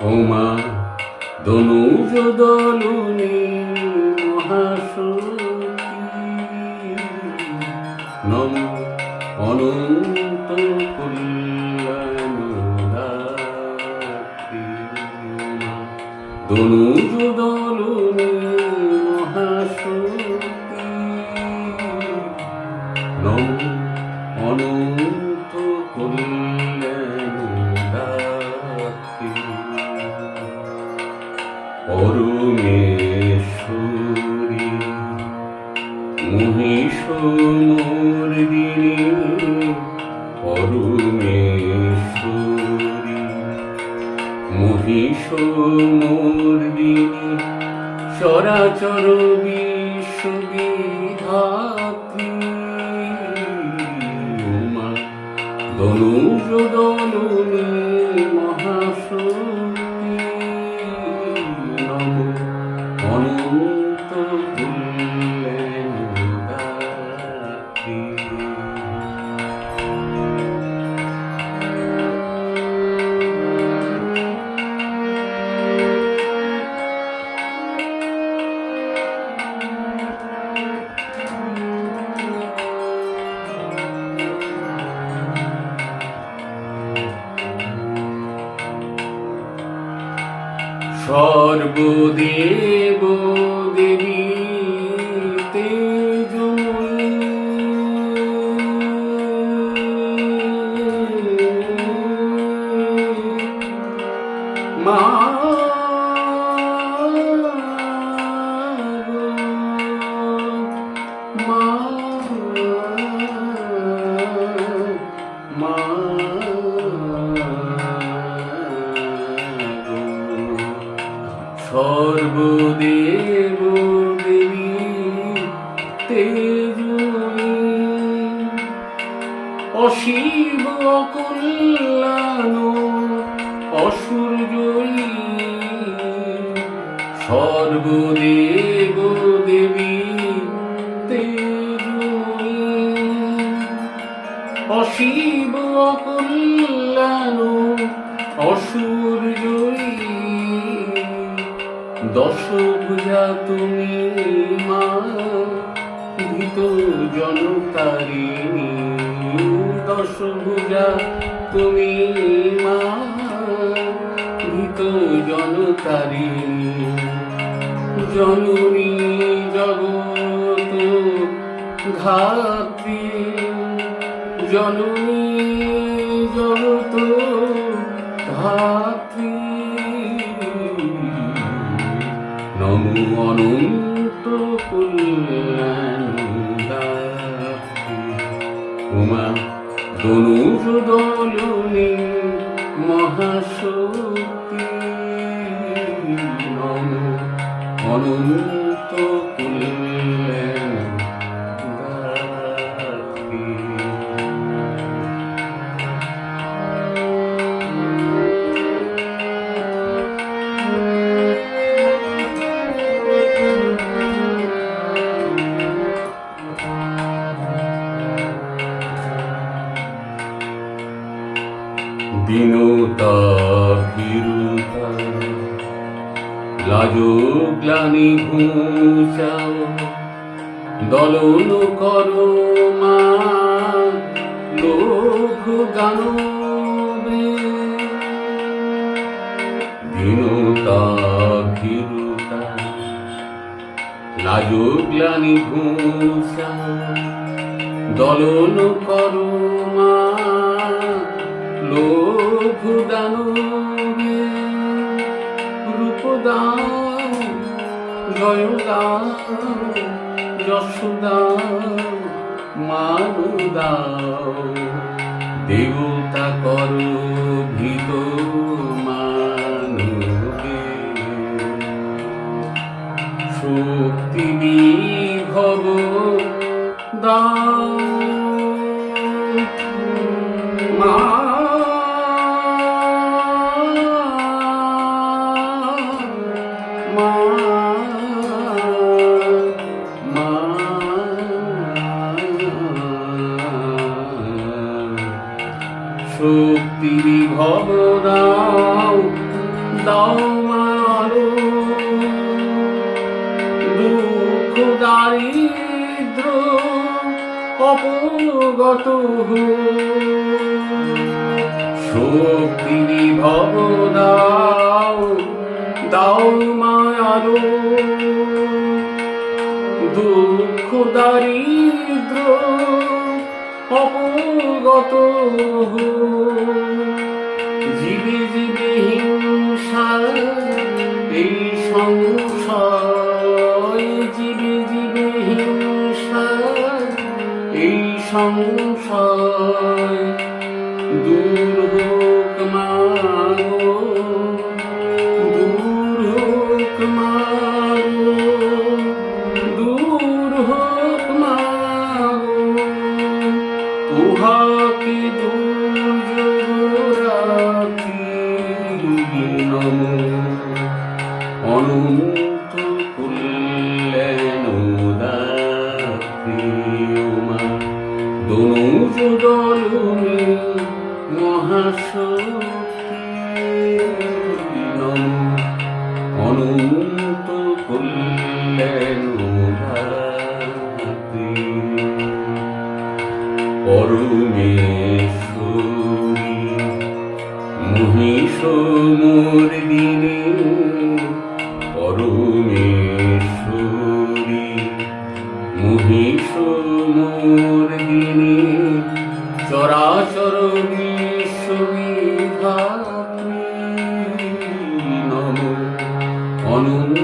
ওমা দনু দলুনি মহাশক্তি নম অনন্ত কল্যাণদাত্রী ওমা দনুজ দলুনি মহিষমর্দিনী চরাচর বিশ্ববিধাত্রী। উমা দলনী সর্বদেব দেবী সর্বদেব দেবী তেজময়ী অশিব অকল্যাণ অসুর জয়ী সর্বদেব দশ পূজা তুমি মা ভীত জনতারিণী দশ পূজা তুমি মা ভীত জনতারিণী জননী জগত ঘাত্রী, জননী জগত ধাত্রী অনন্ত উমা দনুষ দলনী মহাশক্তি অনন্ত গ্লানি ঘুচাও, দলন করো মা, লোভ গানবে দীনতা ভীরুতা লাজো গ্লানি ঘুচাও দলন করো মা, লোভ দানবে রূপ দাও জয় দাও যশ দাও দেবতা করো বিভব দাও দুঃখ দারিদ্র অপগত শক্তি দাও দাও দুঃখ দারিদ্র অপগত জীবে জীবে হিংসা এই সংশয়, জীবে জীবে হিংসা এই সংশয়, দূর হোক মাগো দূর হোক মাগো নম অনন্ত কুল্লেন পরমেশ্বরী মহিষ মোর অনন্ত